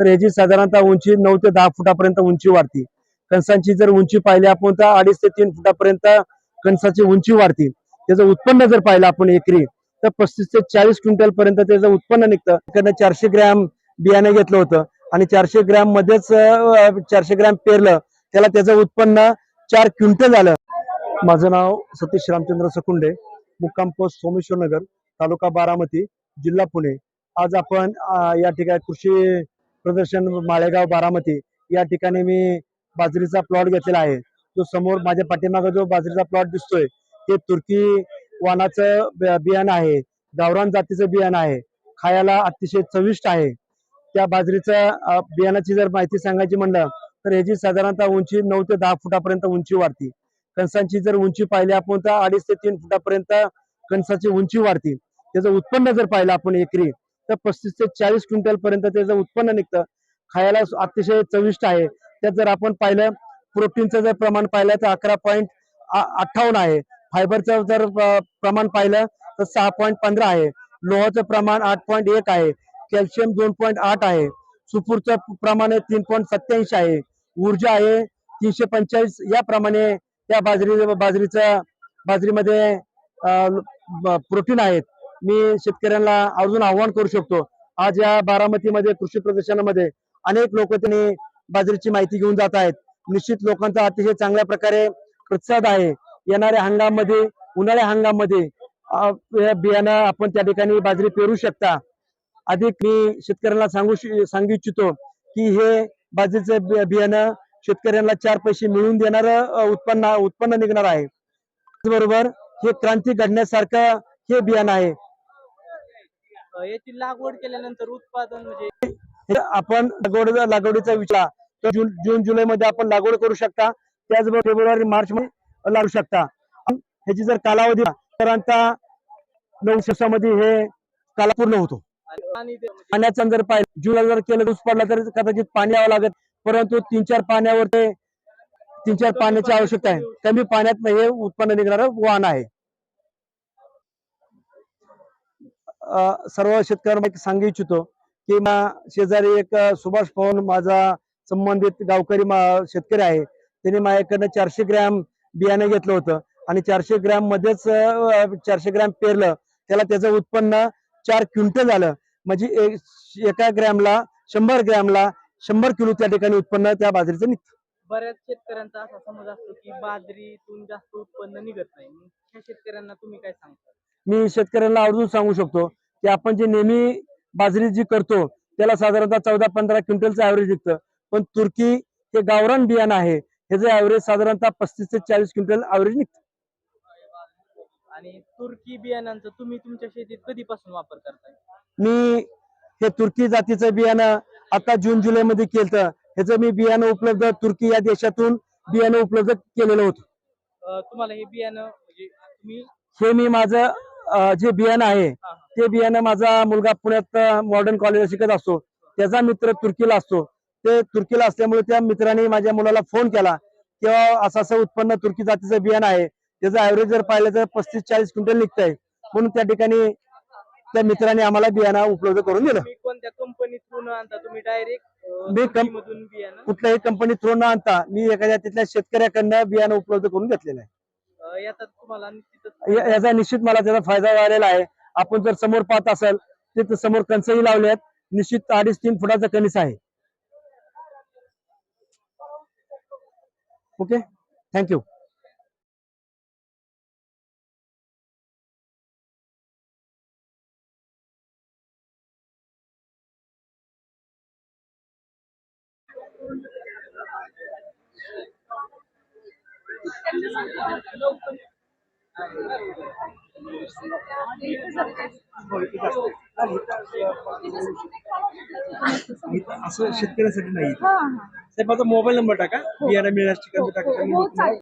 तर ह्याची साधारणतः उंची नऊ ते दहा फुटापर्यंत उंची वाढते. कणसांची जर उंची पाहिली आपण तर अडीच ते तीन फुटापर्यंत कणसाची उंची वाढते. त्याचं उत्पन्न जर पाहिलं आपण एकरी तर पस्तीस ते चाळीस क्विंटल पर्यंत त्याचं उत्पन्न निघतं. त्यानं चारशे ग्रॅम बियाणं घेतलं होतं आणि चारशे ग्रॅम मध्येच चारशे ग्रॅम पेरलं त्याला त्याचं उत्पन्न चार क्विंटल झालं. माझं नाव सतीश रामचंद्र सकुंडे मुक्काम पोस्ट सोमेश्वर नगर तालुका बारामती जिल्हा पुणे. आज आपण या ठिकाणी कृषी प्रदर्शन माळेगाव बारामती या ठिकाणी मी बाजरीचा प्लॉट घेतलेला आहे. जो समोर माझ्या पाठीमागे जो बाजरीचा प्लॉट दिसतोय ते तुर्की वानाचं बियाणं आहे. गावरान जातीचं बियाणं आहे. खायला अतिशय चविष्ट आहे. त्या बाजरीच्या बियाणाची जर माहिती सांगायची म्हणलं तर ह्याची साधारणतः उंची नऊ ते दहा फुटापर्यंत उंची वाढते. कणसांची जर उंची पाहिली आपण तर अडीच ते तीन फुटापर्यंत कणसाची उंची वाढते. त्याचं उत्पन्न जर पाहिलं आपण एकरी तर पस्तीस ते चाळीस क्विंटल पर्यंत त्याचं उत्पन्न निघतं खायला अतिशय चविष्ट आहे. त्यात जर आपण पाहिलं प्रोटीनचं जर प्रमाण पाहिलं तर अकरा पॉईंट अठ्ठावन्न आहे. फायबरचं जर प्रमाण पाहिलं तर सहा पॉईंट पंधरा आहे. लोहाचं प्रमाण आठ पॉईंट एक आहे. कॅल्शियम दोन पॉईंट आठ आहे. सुपूरचं प्रमाण आहे तीन पॉईंट सत्याऐंशी आहे. ऊर्जा आहे तीनशे पंचेचाळीस. याप्रमाणे त्या बाजरी बाजरीचं बाजरीमध्ये प्रोटीन आहेत. मी शेतकऱ्यांना अजून आव्हान करू शकतो. आज या बारामतीमध्ये कृषी प्रदर्शनामध्ये अनेक लोक त्यांनी बाजरीची माहिती घेऊन जात आहेत. निश्चित लोकांचा अतिशय चांगल्या प्रकारे प्रतिसाद आहे. येणाऱ्या हंगाममध्ये उन्हाळ्या हंगाममध्ये बियाणं आपण त्या ठिकाणी बाजरी पेरू शकता. अधिक मी शेतकऱ्यांना सांगू सांगू इच्छितो की हे बाजरीचं बियाणं शेतकऱ्यांना चार पैसे मिळवून देणार उत्पन्न उत्पन्न निघणार आहे. त्याचबरोबर हे क्रांती घडण्यासारखं हे बियाणं आहे. याची लागवड केल्यानंतर उत्पादन म्हणजे आपण लागवड लागवडीचा विचार तर जून जून जुलै मध्ये आपण लागवड करू शकता. त्याचबरोबर फेब्रुवारी मार्च मध्ये लागू शकता. ह्याची जर कालावधी साधारणतः नऊ दिवसामध्ये हे काला पूर्ण होतो. म्हणजे पाण्याचा जर पाहिजे जुलै जर केलं ऊस पडला तर कदाचित पाणी यावं लागत परंतु तीन चार पाण्यावर ते तीन चार पाण्याची आवश्यकता आहे. कमी पाण्यात हे उत्पन्न निघणारं वाहन आहे अं, सर्व शेतकऱ्यांना सांगू इच्छितो की मा- शेजारी एक सुभाष पवन माझा संबंधित गावकरी मा- शेतकरी आहे. त्यांनी माझ्याकडनं चारशे ग्रॅम बियाणं घेतलं होतं. आणि चारशे ग्रॅम मध्येच चारशे ग्रॅम पेरलं. त्याला त्याचं उत्पन्न चार क्विंटल झालं. म्हणजे एक- एका ग्रॅमला शंभर ग्रॅमला शंभर किलो त्या ठिकाणी उत्पन्न त्या बाजरीचं निघतं. बऱ्याच शेतकऱ्यांचा असा समज असतो की बाजरीतून जास्त उत्पन्न निघत नाही. शेतकऱ्यांना तुम्ही काय सांगता? मी शेतकऱ्यांना आवर्जून सांगू शकतो की आपण जे नेहमी बाजरी जी करतो त्याला साधारणतः चौदा पंधरा क्विंटलचं ऍव्हरेज निघतं पण तुर्की हे गावरान बियाणं आहे. ह्याचं ऍव्हरेज साधारणतः पस्तीस ते चाळीस क्विंटल ऍव्हरेज निघतं. आणि तुर्की बियाणांचा तुम्ही तुमच्या शेतीत कधीपासून वापर करताय? मी हे तुर्की जातीचं बियाणं आता जून जुलै मध्ये केलं ह्याचं मी बियाणं उपलब्ध तुर्की या देशातून बियाणं उपलब्ध केलेलं होतं. अ, तुम्हाला हे बियाणं म्हणजे तुम्ही हे मी माझं जे बियाणं आहे. ते बियाणं माझा मुलगा पुण्यात मॉडर्न कॉलेजला शिकत असतो. त्याचा मित्र तुर्कीला असतो. ते तुर्कीला असल्यामुळे त्या मित्राने माझ्या मुलाला फोन केला. किंवा असं असं उत्पन्न तुर्की जातीचं बियाणं आहे. त्याचं ऍव्हरेज जर पाहिलं तर पस्तीस चाळीस क्विंटल निघतंय. म्हणून त्या ठिकाणी त्या मित्राने आम्हाला बियाणं उपलब्ध करून दिलं. तुम्ही कोणत्या कंपनी थ्रू न आणता? तुम्ही डायरेक्ट मी कुठल्याही कंपनी थ्रू न आणता मी एखाद्या तिथल्या शेतकऱ्याकडनं बियाणं उपलब्ध करून घेतलेलं आहे. याचा तुम्हाला निश्चितच या- याचा निश्चित मला त्याचा फायदा झालेला आहे. आपण जर समोर पाहत असाल तर समोर कणसही लावले आहेत. निश्चित अडीच तीन फुटाचा कणीस आहे. ओके? थँक्यू असं शेतकऱ्यासाठी नाही. साहेब माझा मोबाईल नंबर टाका. बियाणं मिळण्याची हो, हो, चालेल.